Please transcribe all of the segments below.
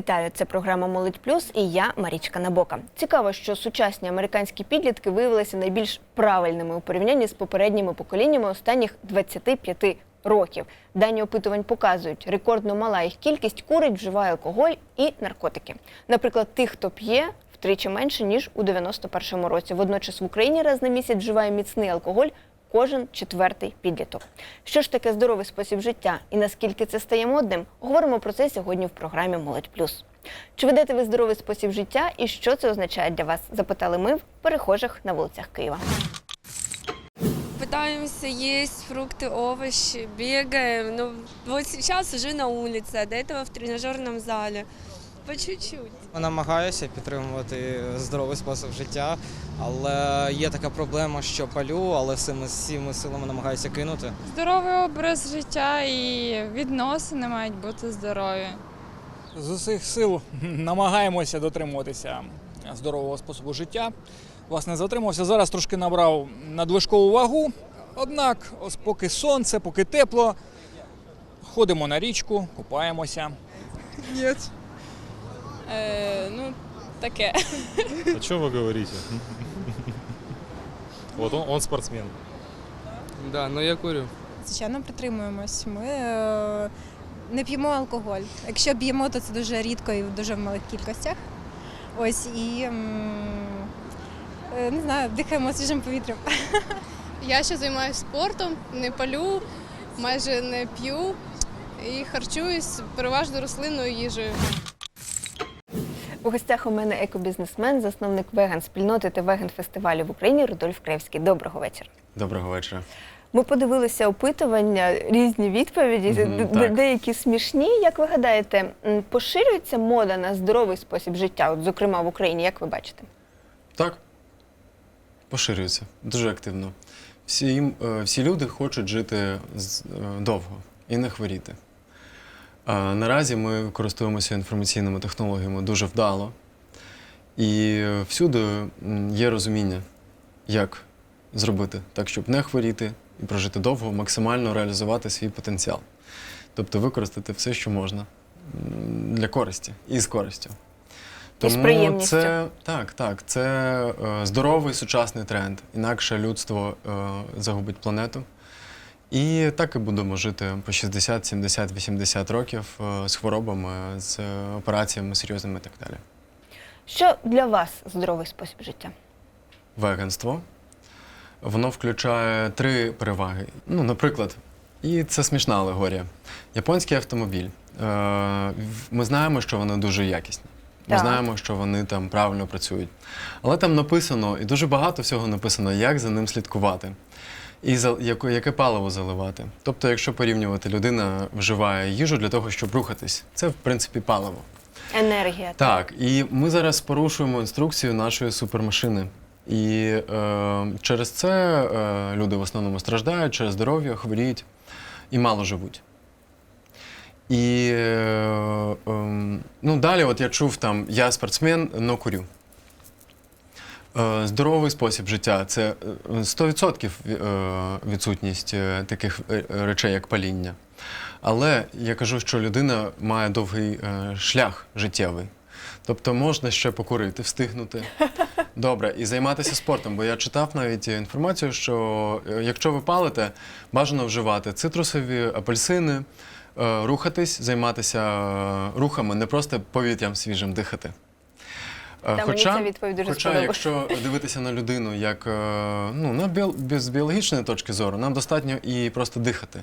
Вітаю, це програма Молодь Плюс і я Марічка Набока. Цікаво, що сучасні американські підлітки виявилися найбільш правильними у порівнянні з попередніми поколіннями останніх 25 років. Дані опитувань показують, рекордно мала їх кількість курить, вживає алкоголь і наркотики. Наприклад, тих, хто п'є, втричі менше ніж у 91-му році. Водночас в Україні раз на місяць вживає міцний алкоголь кожен четвертий підліток. Що ж таке здоровий спосіб життя і наскільки це стає модним? Говоримо про це сьогодні в програмі Молодь Плюс. Чи ведете ви здоровий спосіб життя і що це означає для вас? Запитали ми в перехожих на вулицях Києва. Пытаемся есть фрукты, овощи, бегаем. Ну, вот сейчас уже на улице, а до этого в тренажерном зале. По чуть-чуть. Намагаюся підтримувати здоровий спосіб життя, але є така проблема, що палю, але всіми, всіми силами намагаюся кинути. Здоровий образ життя і відносини мають бути здорові. З усіх сил намагаємося дотримуватися здорового способу життя. Власне, затримався. Зараз трошки набрав надлишкову вагу. Однак, ось поки сонце, поки тепло, ходимо на річку, купаємося. Е, ну, таке. О чем вы говорите? Вот он, он спортсмен. Да, но я курю. Звичайно, притримуємось. Ми е, не п'ємо алкоголь. Якщо б'ємо, то це дуже рідко і в дуже малих кількостях. Ось і м, е, не знаю, дихаємо свіжим повітрям. Я ще займаюся спортом, не палю, майже не п'ю і харчуюсь переважно рослинною їжею. У гостях у мене екобізнесмен, засновник веган-спільноти та веган-фестивалю в Україні Рудольф Кревський. Доброго вечора. Доброго вечора. Ми подивилися опитування, різні відповіді, де- так. деякі смішні. Як ви гадаєте, поширюється мода на здоровий спосіб життя, от, зокрема в Україні, як ви бачите? Так. Поширюється дуже активно. Всі, е, всі люди хочуть жити е, довго і не хворіти. Наразі ми користуємося інформаційними технологіями дуже вдало. І всюди є розуміння, як зробити так, щоб не хворіти і прожити довго, максимально реалізувати свій потенціал. Тобто використати все, що можна для користі і з користю. І з приємністю. це так, так, це е, здоровий сучасний тренд. Інакше людство е, загубить планету. І так і будемо жити по 60, 70, 80 років е, з хворобами, з операціями серйозними і так далі. Що для вас здоровий спосіб життя? Веганство. Воно включає три переваги. Ну, наприклад, і це смішна алегорія. Японський автомобіль. Е, Ми знаємо, що вони дуже якісні. Ми Так. знаємо, що вони там правильно працюють. Але там написано, і дуже багато всього написано, як за ним слідкувати. І за яке, яке паливо заливати. Тобто, якщо порівнювати, людина вживає їжу для того, щоб рухатись. Це, в принципі, паливо. Енергія. Так, і ми зараз порушуємо інструкцію нашої супермашини. І е, через це е, люди в основному страждають через здоров'я, хворіють і мало живуть. І е, е, ну, далі, от я чув там, я спортсмен, но курю. Е, Здоровий спосіб життя це е, 100% е, відсутність е, таких е, речей, як паління. Але я кажу, що людина має довгий шлях життєвий. Тобто можна ще покурити, встигнути. Добре, і займатися спортом. Бо я читав навіть інформацію, що якщо ви палите, бажано вживати цитрусові, апельсини, рухатись, займатися рухами, не просто повітрям свіжим дихати. Е, Та мені ця відповідь дуже хоча якщо дивитися на людину як е, ну, на біо, з біологічної точки зору, нам достатньо і просто дихати.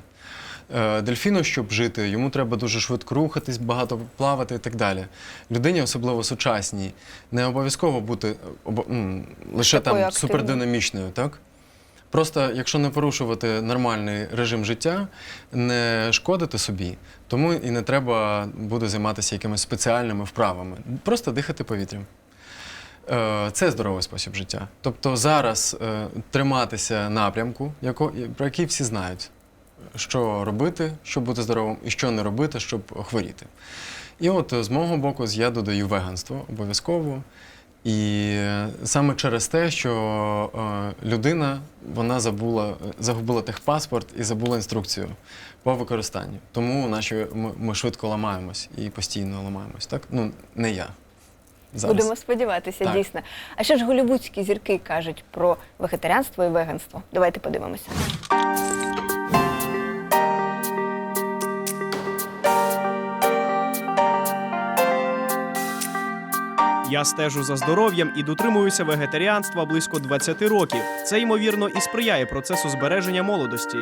Е, Дельфіну, щоб жити, йому треба дуже швидко рухатись, багато плавати і так далі. Людині, особливо сучасній, не обов'язково бути м, лише Такою там супердинамічною, так? Просто, якщо не порушувати нормальний режим життя, не шкодити собі, тому і не треба буде займатися якимись спеціальними вправами. Просто дихати повітрям. Е, Це здоровий спосіб життя. Тобто зараз е, триматися напрямку, про який всі знають, що робити, щоб бути здоровим, і що не робити, щоб хворіти. І от е, з мого боку я додаю веганство обов'язково. І саме через те, що людина вона забула, загубила техпаспорт і забула інструкцію по використанню. Тому наші, ми швидко ламаємось і постійно ламаємось. Так? Ну, не я. Зараз. Будемо сподіватися, Так. дійсно. А що ж голівудські зірки кажуть про вегетаріанство і веганство? Давайте подивимося. Я стежу за здоров'ям і дотримуюся вегетаріанства близько 20 років. Це ймовірно і сприяє процесу збереження молодості.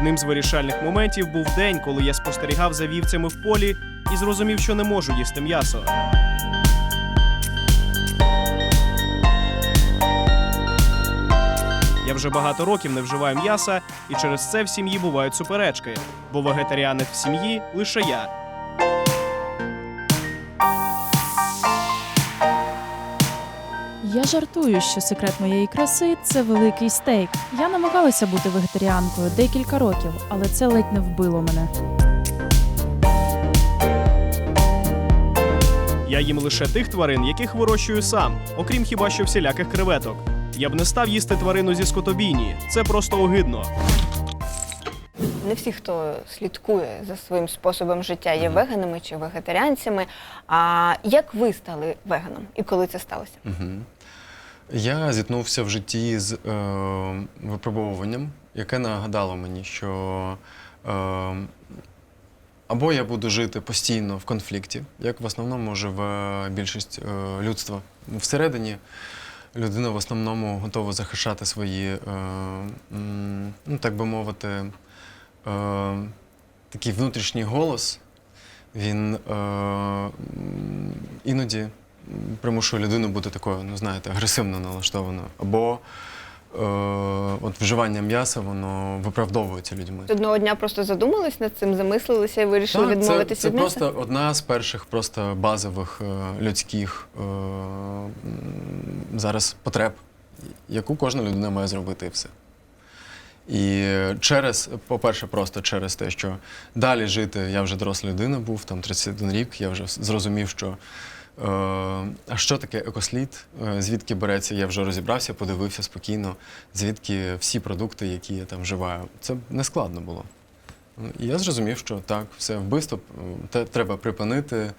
Одним з вирішальних моментів був день, коли я спостерігав за вівцями в полі і зрозумів, що не можу їсти м'ясо. Я вже багато років не вживаю м'яса, і через це в сім'ї бувають суперечки, бо вегетаріанець в сім'ї лише я. Я жартую, що секрет моєї краси це великий стейк. Я намагалася бути вегетаріанкою декілька років, але це ледь не вбило мене. Я їм лише тих тварин, яких вирощую сам, окрім хіба що всіляких креветок. Я б не став їсти тварину зі скотобійні. Це просто огидно. Не всі, хто слідкує за своїм способом життя, є веганами чи вегетаріанцями. А як ви стали веганом і коли це сталося? Угу. Я зіткнувся в житті з е, випробовуванням, яке нагадало мені, що е, або я буду жити постійно в конфлікті, як в основному живе більшість е, людства. Всередині людина в основному готова захищати свої, е, ну, так би мовити, е, такий внутрішній голос. Він е, іноді примушує людину бути такою, ну знаєте, агресивно налаштованою. Або е, от вживання м'яса, воно виправдовується людьми. Одного дня просто задумались над цим, замислилися і вирішили Так, відмовитися це від м'яса? просто одна з перших просто базових е, людських е, м, зараз потреб, яку кожна людина має зробити і все. І через, по-перше, просто через те, що далі жити, я вже доросла людина був, там 31 рік, я вже зрозумів, що а що таке екослід, е, звідки береться, я вже розібрався, подивився спокійно, звідки всі продукти, які я там вживаю. Це не складно було. Ну, І я зрозумів, що так, все вбивство е, треба припинити.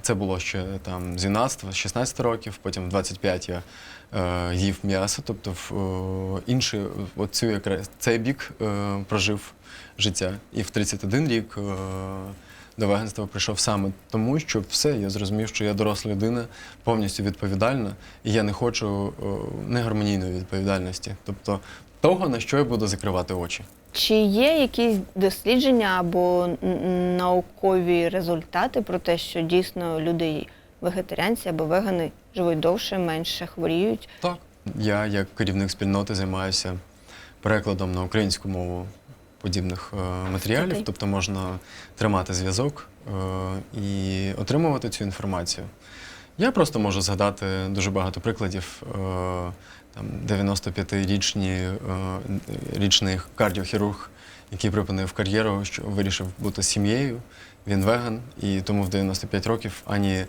Це було ще там з юнацтва, з 16 років, потім в 25 я е, їв м'ясо, тобто в е, інший, от цю якраз цей бік е, прожив життя. І в 31 рік е, до веганства прийшов саме тому, що все, я зрозумів, що я доросла людина, повністю відповідальна, і я не хочу негармонійної відповідальності, тобто того, на що я буду закривати очі. Чи є якісь дослідження або наукові результати про те, що дійсно люди вегетаріанці або вегани живуть довше, менше хворіють? Так. Я, як керівник спільноти, займаюся перекладом на українську мову подібних е, матеріалів, Статей. тобто можна тримати зв'язок е, і отримувати цю інформацію. Я просто можу згадати дуже багато прикладів. Е, там 95-річні, е, річний кардіохірург, який припинив кар'єру, що вирішив бути сім'єю. Він веган, і тому в 95 років ані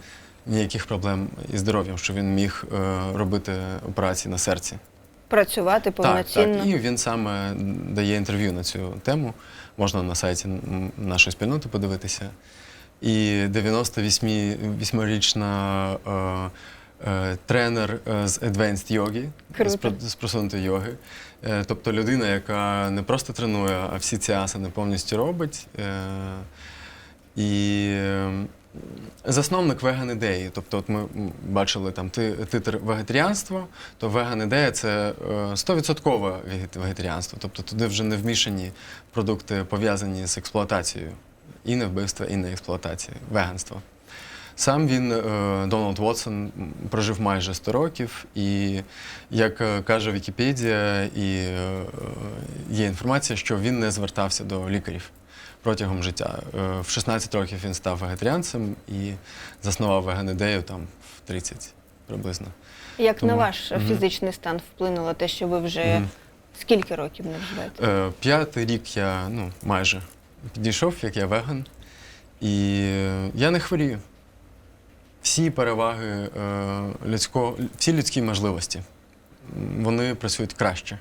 ніяких проблем із здоров'ям, що він міг е, робити операції на серці. Працювати повноцінно? так. І він саме дає інтерв'ю на цю тему. Можна на сайті нашої спільноти подивитися. І 98-річна е, е, тренер е, з Advanced йоги, Круто. з, просунутої йоги. Е, тобто людина, яка не просто тренує, а всі ці асани повністю робить. Е, і е, засновник веган ідеї. Тобто, от ми бачили там титр вегетаріанство, то веган ідея це е, стовідсоткове вегет- вегетаріанство. Тобто туди вже не вмішані продукти, пов'язані з експлуатацією. І не вбивства, і не експлуатації, веганство. Сам він, е, Дональд Вотсон, прожив майже 100 років, і як е, каже Вікіпедія, і е, є інформація, що він не звертався до лікарів протягом життя. Е, В 16 років він став вегетаріанцем і заснував веганідею там в 30 приблизно. Як Тому- на ваш Мгм. фізичний стан вплинуло те, що ви вже Мгм. скільки років не вживаєте? Е, П'ятий рік я ну, майже підійшов, як я веган. І я не хворію. Всі переваги е, людського, всі людські можливості вони працюють краще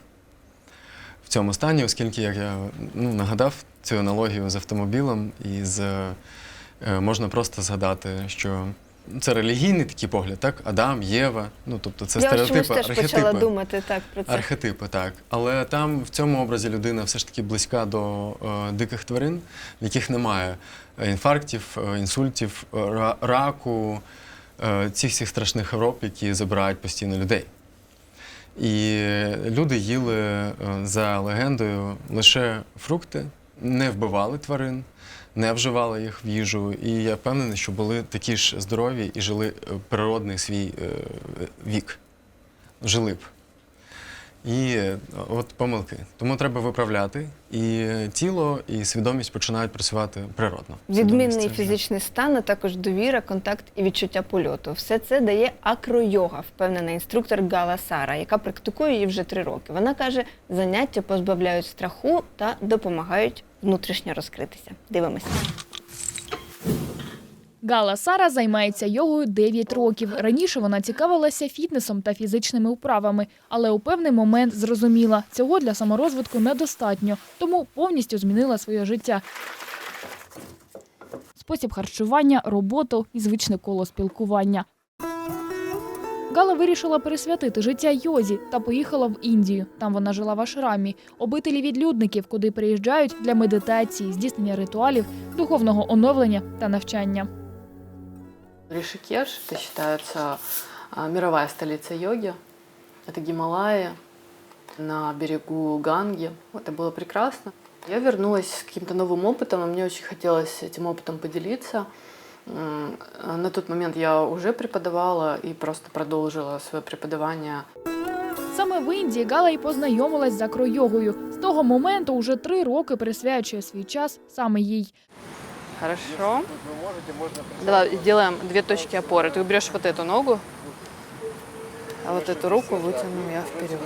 цьому стані, оскільки, як я ну, нагадав цю аналогію з автомобілем, і з, е, можна просто згадати, що це релігійний такий погляд, так? Адам, Єва, ну тобто це я стереотипи, теж архетипи. почала думати так про це. Архетипи, так. Але там в цьому образі людина все ж таки близька до е, диких тварин, в яких немає е, інфарктів, е, інсультів, раку, е, цих всіх страшних хвороб, які забирають постійно людей. І люди їли е, за легендою лише фрукти, не вбивали тварин, не вживали їх в їжу. І я впевнений, що були такі ж здорові і жили е, природний свій е, вік. Жили б. І е, от помилки. Тому треба виправляти. І тіло, і свідомість починають працювати природно. Відмінний фізичний стан, а також довіра, контакт і відчуття польоту. Все це дає акройога, впевнена інструктор Гала Сара, яка практикує її вже три роки. Вона каже, заняття позбавляють страху та допомагають внутрішньо розкритися. Дивимося. Гала Сара займається йогою 9 років. Раніше вона цікавилася фітнесом та фізичними вправами, але у певний момент зрозуміла, цього для саморозвитку недостатньо, тому повністю змінила своє життя. Спосіб харчування, роботу і звичне коло спілкування. Гала вирішила пересвятити життя йозі та поїхала в Індію. Там вона жила в ашрамі, обителі відлюдників, куди приїжджають для медитації, здійснення ритуалів, духовного оновлення та навчання. Ришикеш – это считается а, мировая столица йоги. Это Гималаи на берегу Ганги. Это было прекрасно. Я вернулась с каким-то новым опытом, и мне очень хотелось этим опытом поделиться. М, а На тот момент я уже преподавала и просто продолжила свое преподавание Саме в Індії Гала й познайомилась з акройогою. З того моменту уже три роки присвячує свій час саме їй. Хорошо. Давай сделаем две точки опоры. Ты уберешь вот эту ногу, а вот эту руку вытяну я вперед.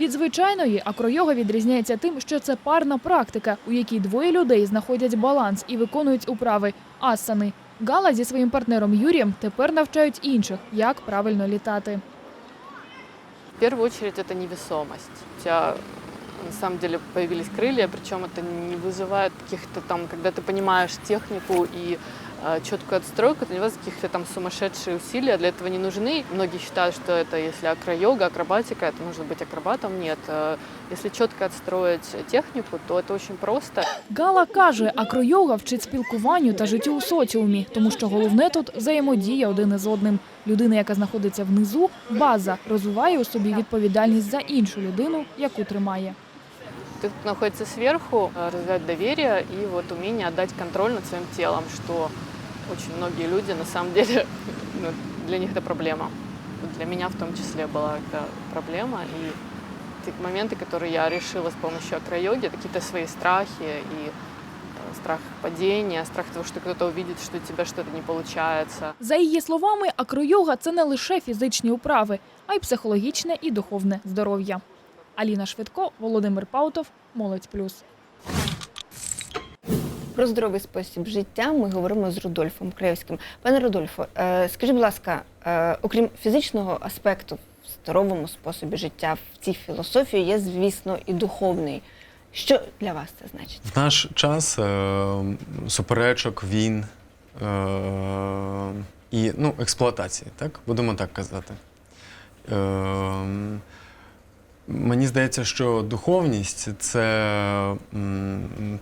Від звичайної акройога відрізняється тим, що це парна практика, у якій двоє людей знаходять баланс і виконують управи асани. Гала зі своїм партнером Юрієм тепер навчають інших, як правильно літати. В первую очередь это невесомость. У тебя на самом деле появились крылья, причем это не вызывает каких-то там, когда ты понимаешь технику и э, четкую отстройку, это не вызывает каких-то там сумасшедшие усилия, для этого не нужны. Многие считают, что это если акро-йога, акробатика, это нужно быть акробатом. Нет, Э, если четко отстроить технику, то это очень просто. Гала каже, акройога вчить спілкуванню та життю у соціумі, тому що головне тут взаємодія один із одним. Людина, яка знаходиться внизу, база, розвиває у собі відповідальність за іншу людину, яку тримає. Ты тут находится сверху, э, развивать доверие и вот умение отдать контроль над своим телом, что очень многие люди на самом деле, ну, для них это проблема. Вот Для меня в том числе была это проблема. И те моменты, которые я решила с помощью акро-йоги, это какие-то свои страхи и э, страх падения, страх того, что кто-то увидит, что у тебя что-то не получается. За її словами, акройога це не лише фізичні вправи, а й психологічне і духовне здоров'я. Аліна Швидко, Володимир Паутов, Молодь Плюс. Про здоровий спосіб життя ми говоримо з Рудольфом Краєвським. Пане Рудольфо, е, скажіть, будь ласка, е, окрім фізичного аспекту в здоровому способі життя в цій філософії є, звісно, і духовний. Що для вас це значить? В наш час е, суперечок, війн е, і ну, експлуатації, так? Будемо так казати. Мені здається, що духовність це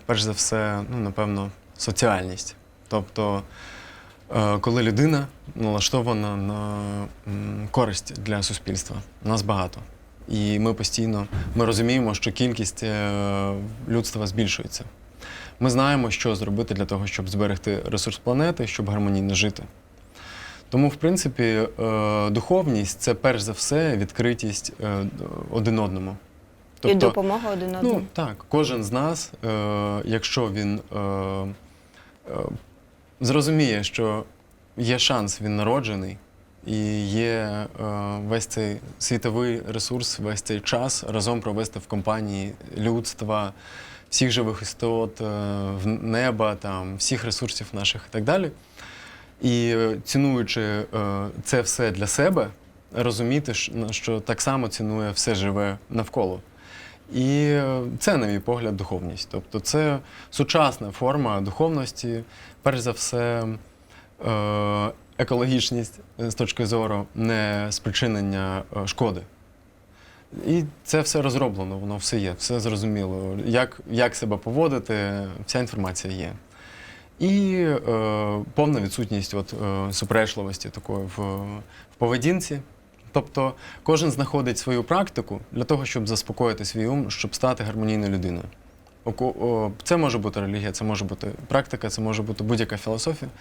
перш за все, ну, напевно, соціальність. Тобто, е, коли людина налаштована на користь для суспільства, нас багато. І ми постійно ми розуміємо, що кількість е, людства збільшується. Ми знаємо, що зробити для того, щоб зберегти ресурс планети, щоб гармонійно жити. Тому, в принципі, е, духовність це перш за все відкритість е, один одному. і допомога один одному. Ну так, кожен з нас, е, якщо він зрозуміє, що є шанс, він народжений, і є весь цей світовий ресурс, весь цей час разом провести в компанії людства, всіх живих істот, в неба, там, всіх ресурсів наших і так далі. І е, цінуючи е, це все для себе, розуміти, що- так само цінує все живе навколо. І е, це, на мій погляд, духовність. Тобто це сучасна форма духовності, перш за все, екологічність з точки зору не спричинення шкоди. І це все розроблено, воно все є, все зрозуміло. Як, як себе поводити, вся інформація є. І е, повна відсутність от, е, суперечливості такої в, в поведінці. Тобто кожен знаходить свою практику для того, щоб заспокоїти свій ум, щоб стати гармонійною людиною. Це може бути релігія, це може бути практика, це може бути будь-яка філософія.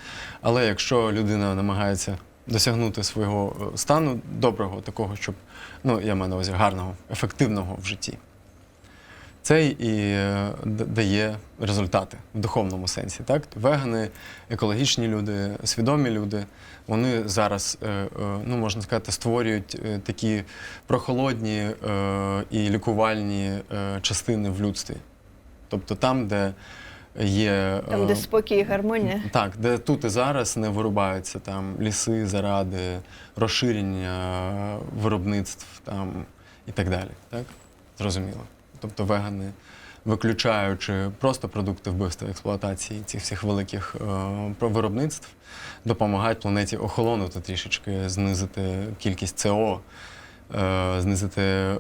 Але якщо людина намагається досягнути свого е, стану доброго, такого, щоб, ну, я маю на увазі гарного, ефективного в житті, це і е, дає результати в духовному сенсі. Так? Вегани, екологічні люди, свідомі люди, вони зараз, е, е, ну можна сказати, створюють такі прохолодні і лікувальні частини в людстві. Тобто там, де є. Там, де спокій і гармонія. так, де тут і зараз не вирубаються там ліси заради розширення виробництв там і так далі. Так? Зрозуміло. Тобто вегани, виключаючи просто продукти вбивства експлуатації цих всіх великих е, виробництв, допомагають планеті охолонути трішечки, знизити кількість СО, е, знизити е,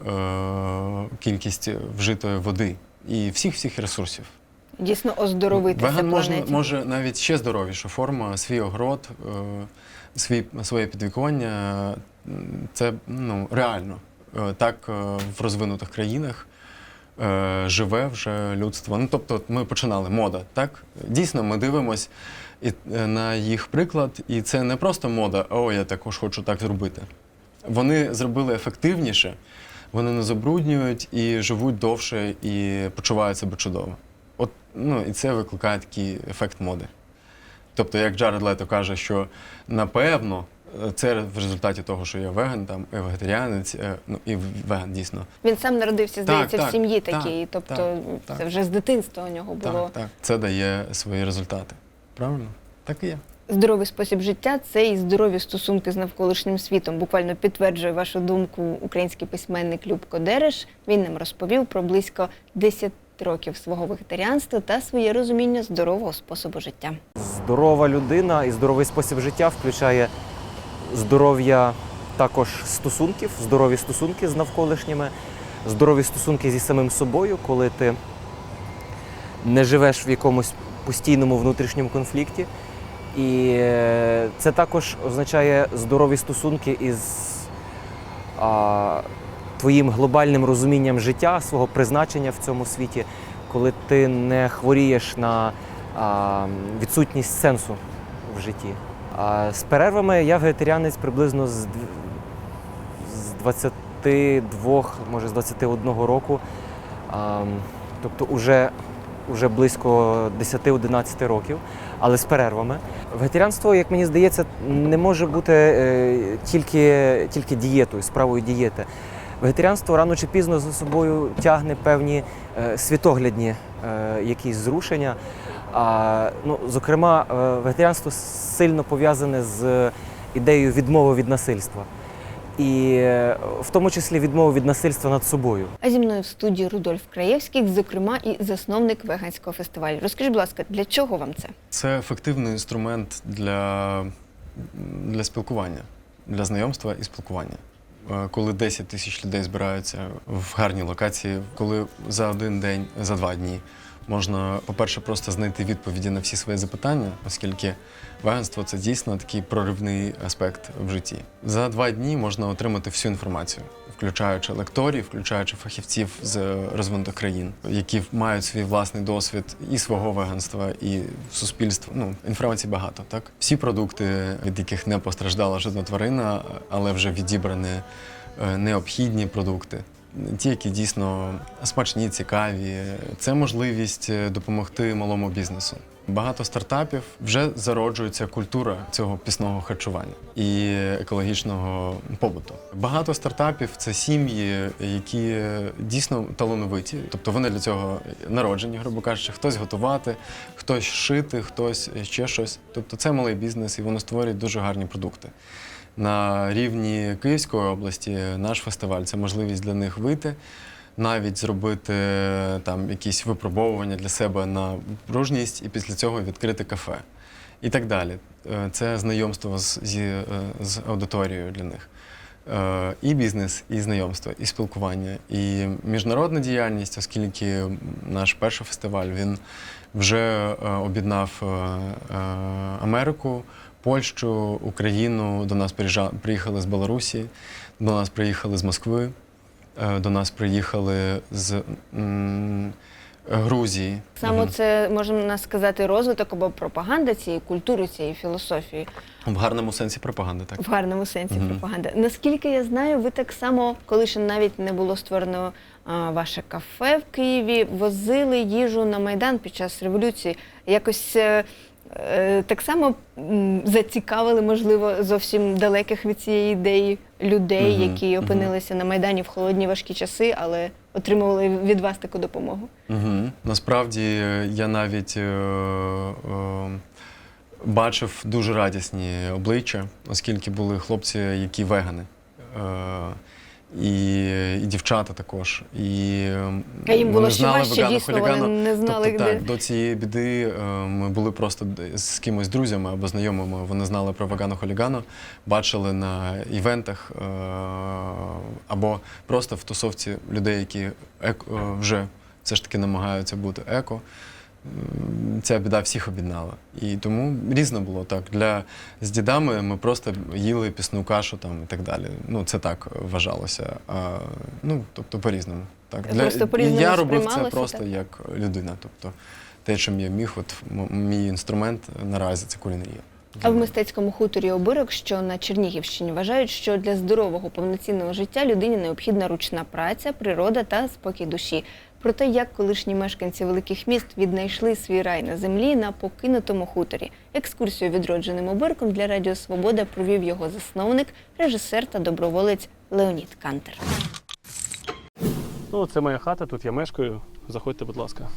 кількість вжитої води і всіх всіх ресурсів. Дійсно оздоровитися Веган можна, може навіть ще здоровіша форма, свій огород, е, свій, своє підвіконня. Це ну, реально. Е, Так е, в розвинутих країнах е, живе вже людство. Ну, тобто, ми починали мода, так? Дійсно, ми дивимось і, е, на їх приклад, і це не просто мода, о, я також хочу так зробити. Вони зробили ефективніше, вони не забруднюють і живуть довше і почувають себе чудово. От, ну, і це викликає такий ефект моди. Тобто, як Джаред Лето каже, що напевно це в результаті того, що я веган, там, і вегетаріанець, е, ну і веган дійсно. Він сам народився, здається, так, в сім'ї так, такій. Тобто так, це вже з дитинства у нього було. Так, так. Це дає свої результати. Правильно? Так і є. Здоровий спосіб життя це і здорові стосунки з навколишнім світом. Буквально підтверджує вашу думку український письменник Любко Дереш. Він нам розповів про близько 10 років свого вегетаріанства та своє розуміння здорового способу життя. Здорова людина і здоровий спосіб життя включає здоров'я також стосунків, здорові стосунки з навколишніми, здорові стосунки зі самим собою, коли ти не живеш в якомусь постійному внутрішньому конфлікті. І е, це також означає здорові стосунки із а, твоїм глобальним розумінням життя, свого призначення в цьому світі, коли ти не хворієш на а, відсутність сенсу в житті. З перервами я вегетаріанець приблизно з, 22, може з 21 року. А, тобто уже, уже близько 10-11 років, але з перервами. Вегетаріанство, як мені здається, не може бути е, тільки, тільки дієтою, справою дієти. Вегетаріанство рано чи пізно за собою тягне певні е, світоглядні е, якісь зрушення. А, ну, зокрема, е, вегетаріанство сильно пов'язане з ідеєю відмови від насильства. І е, в тому числі відмови від насильства над собою. А зі мною в студії Рудольф Краєвський, зокрема, і засновник веганського фестивалю. Розкажіть, будь ласка, для чого вам це? Це ефективний інструмент для, для спілкування, для знайомства і спілкування. Е, Коли 10 тисяч людей збираються в гарній локації, коли за один день, за два дні можна, по-перше, просто знайти відповіді на всі свої запитання, оскільки веганство це дійсно такий проривний аспект в житті. За два дні можна отримати всю інформацію, включаючи лекторів, включаючи фахівців з розвинутих країн, які мають свій власний досвід і свого веганства, і суспільства. Ну, інформації багато, так? Всі продукти, від яких не постраждала жодна тварина, але вже відібрані е, необхідні продукти. Ті, які дійсно смачні, цікаві, це можливість е, допомогти малому бізнесу. Багато стартапів вже зароджується культура цього пісного харчування і екологічного побуту. Багато стартапів це сім'ї, які дійсно талановиті, тобто вони для цього народжені, грубо кажучи, хтось готувати, хтось шити, хтось ще щось. Тобто це малий бізнес, і вони створюють дуже гарні продукти. На рівні Київської області наш фестиваль це можливість для них вийти, навіть зробити там якісь випробовування для себе на пружність і після цього відкрити кафе і так далі. Е, Це знайомство з, зі, е, з аудиторією для них. Е, І бізнес, і знайомство, і спілкування, і міжнародна діяльність, оскільки наш перший фестиваль він вже об'єднав Америку, Польщу, Україну. До нас приїхали з Білорусі, до нас приїхали з Москви, е, до нас приїхали з м, Грузії. Саме Мгм. це можна сказати розвиток або пропаганда цієї культури, цієї філософії В гарному сенсі пропаганди, так. в гарному сенсі Мгм. пропаганда. Наскільки я знаю, ви так само, коли ще навіть не було створено а, ваше кафе в Києві, возили їжу на майдан під час революції. Якось е, так само зацікавили, можливо, зовсім далеких від цієї ідеї людей, Мгм, які опинилися на майдані в холодні важкі часи, але отримували від вас таку допомогу. Угу. Насправді е, я навіть е, е, бачив дуже радісні обличчя, оскільки були хлопці, які вегани. Е, і, і дівчата також. І А їм було ще важче, дійсно, вони не знали, тобто, де. так, до цієї біди е, ми були просто з кимось друзями або знайомими. Вони знали про вегану хулігану, бачили на івентах е, або просто в тусовці людей, які е, вже все ж таки намагаються бути еко. Ця біда всіх об'єднала. І тому різно було так. Для з дідами ми просто їли пісну кашу там і так далі. Ну, це так вважалося. А, ну, тобто по-різному. Так. Просто по-різному я робив це просто так? як людина. Тобто те, чим я міг, от мій інструмент наразі це кулінарія. А в мистецькому хуторі обирок, що на Чернігівщині, вважають, що для здорового повноцінного життя людині необхідна ручна праця, природа та спокій душі. Про те, як колишні мешканці великих міст віднайшли свій рай на землі на покинутому хуторі. Екскурсію відродженим обирком для Радіо Свобода провів його засновник, режисер та доброволець Леонід Кантер. Ну, це моя хата, тут я мешкаю. Заходьте, будь ласка.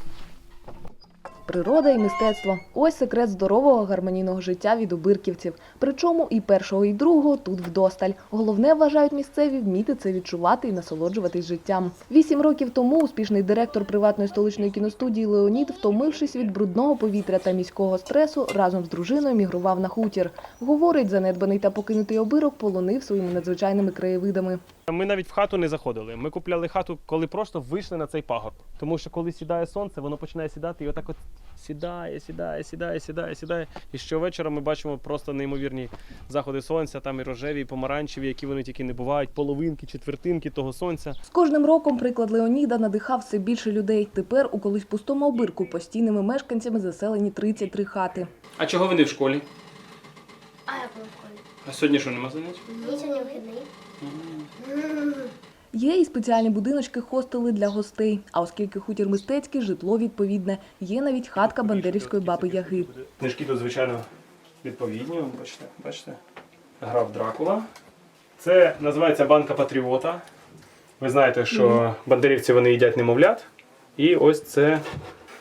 Природа і мистецтво ось секрет здорового гармонійного життя від обирківців. Причому і першого, і другого тут вдосталь. Головне вважають місцеві вміти це відчувати і насолоджуватись життям. Вісім років тому успішний директор приватної столичної кіностудії Леонід, втомившись від брудного повітря та міського стресу, разом з дружиною мігрував на хутір. Говорить, занедбаний та покинутий обирок полонив своїми надзвичайними краєвидами. Ми навіть в хату не заходили. Ми купляли хату, коли просто вийшли на цей пагорб. Тому що коли сідає сонце, воно починає сідати і отак от сідає, сідає, сідає, сідає, сідає. І щовечора ми бачимо просто неймовірні заходи сонця, там і рожеві, і помаранчеві, які вони тільки не бувають, половинки, четвертинки того сонця. З кожним роком приклад Леоніда надихав все більше людей. Тепер у колись пустому обирку постійними мешканцями заселені 33 хати. А чого ви не в школі? А я була в школі. А сьогодні що нема занять? Ні, сьогодні вихідний. Є і спеціальні будиночки хостели для гостей. А оскільки хутір мистецький, житло відповідне. Є навіть хатка бандерівської баби Яги. Книжки тут, звичайно, відповідні. Бачите, бачите? Граф Дракула. Це називається банка патріота. Ви знаєте, що бандерівці вони їдять немовлят. І ось це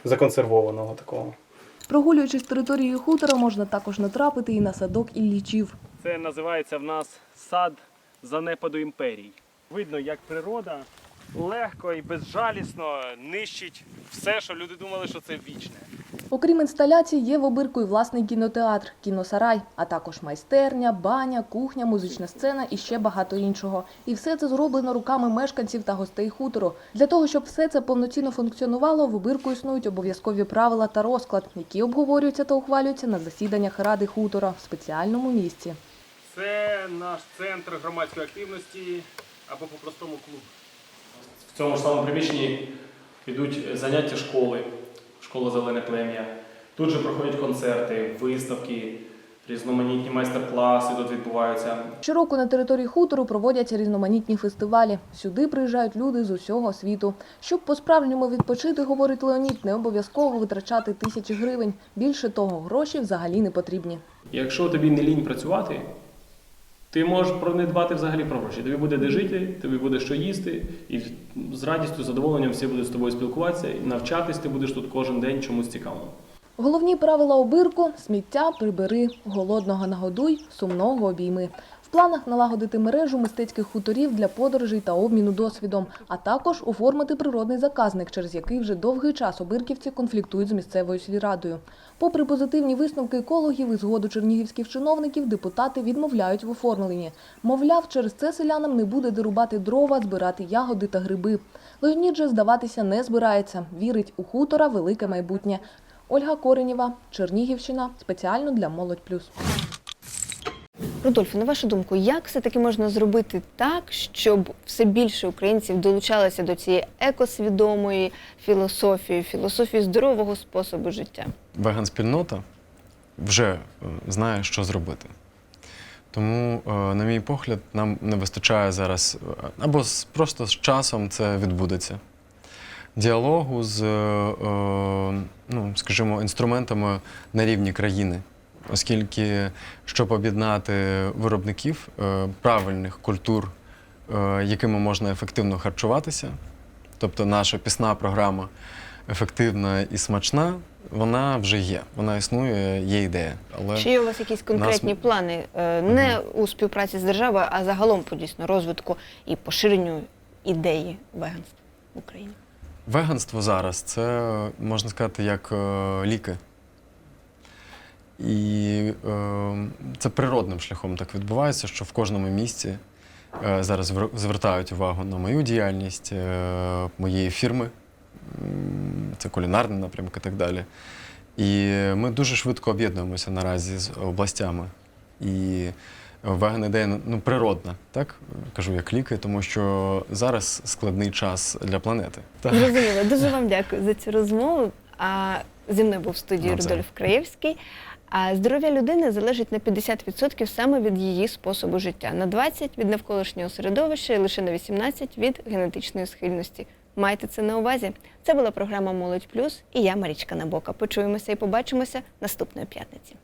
законсервованого такого. Прогулюючись територією хутора, можна також натрапити і на садок іллічів. Це називається в нас сад занепаду імперій. Видно, як природа легко і безжалісно нищить все, що люди думали, що це вічне. Окрім інсталяцій, є в обирку і власний кінотеатр, кіносарай, а також майстерня, баня, кухня, музична сцена і ще багато іншого. І все це зроблено руками мешканців та гостей хутору. Для того, щоб все це повноцінно функціонувало, в обирку існують обов'язкові правила та розклад, які обговорюються та ухвалюються на засіданнях ради хутора в спеціальному місці. Це наш центр громадської активності або по-простому клуб. В цьому ж самому приміщенні йдуть заняття школи, школа Зелене плем'я. Тут же проходять концерти, виставки, Різноманітні майстер-класи тут відбуваються. Щороку на території хутору проводяться різноманітні фестивалі. Сюди приїжджають люди з усього світу. Щоб по-справжньому відпочити, говорить Леонід, не обов'язково витрачати тисячі гривень. Більше того, гроші взагалі не потрібні. Якщо тобі не лінь працювати, ти можеш про не дбати взагалі про гроші. Тобі буде де жити, тобі буде що їсти, і з радістю, задоволенням всі будуть з тобою спілкуватися, і навчатись ти будеш тут кожен день чомусь цікавому. Головні правила обирку – сміття прибери, голодного нагодуй, сумного обійми. В планах налагодити мережу мистецьких хуторів для подорожей та обміну досвідом, а також оформити природний заказник, через який вже довгий час обирківці конфліктують з місцевою сільрадою. Попри позитивні висновки екологів і згоду чернігівських чиновників, депутати відмовляють в оформленні. Мовляв, через це селянам не буде дерубати дрова, збирати ягоди та гриби. Леонід же здаватися не збирається. Вірить у хутора велике майбутнє. Ольга Коренєва, Чернігівщина, спеціально для Молодь Плюс. Рудольфе, на вашу думку, як все-таки можна зробити так, щоб все більше українців долучалися до цієї екосвідомої філософії, філософії здорового способу життя? Веган-спільнота вже е, знає, що зробити. Тому, е, на мій погляд, нам не вистачає зараз, е, або просто з часом це відбудеться. Діалогу з, ну, скажімо, інструментами на рівні країни. Оскільки, щоб об'єднати виробників е, правильних культур, е, якими можна ефективно харчуватися, тобто наша пісна програма ефективна і смачна, вона вже є. Вона існує, є ідея. Але Чи є у вас якісь конкретні нас- плани е, не у співпраці з державою, а загалом по дійсно розвитку і поширенню ідеї веганства в Україні? Веганство зараз це можна сказати як ліки. І е, це природним шляхом так відбувається, що в кожному місці е, зараз звер- звертають увагу на мою діяльність, е, моєї фірми, це кулінарний напрямок і так далі. І ми дуже швидко об'єднуємося наразі з областями. І веган ідея ну, природна, так? Кажу як ліки, тому що зараз складний час для планети. Зрозуміло. Дуже вам дякую за цю розмову. А зі мною був в студії. Рудольф Краєвський. А здоров'я людини залежить на 50% саме від її способу життя, на 20% від навколишнього середовища і лише на 18% від генетичної схильності. Майте це на увазі. Це була програма Молодь Плюс і я, Марічка Набока. Почуємося і побачимося наступної п'ятниці.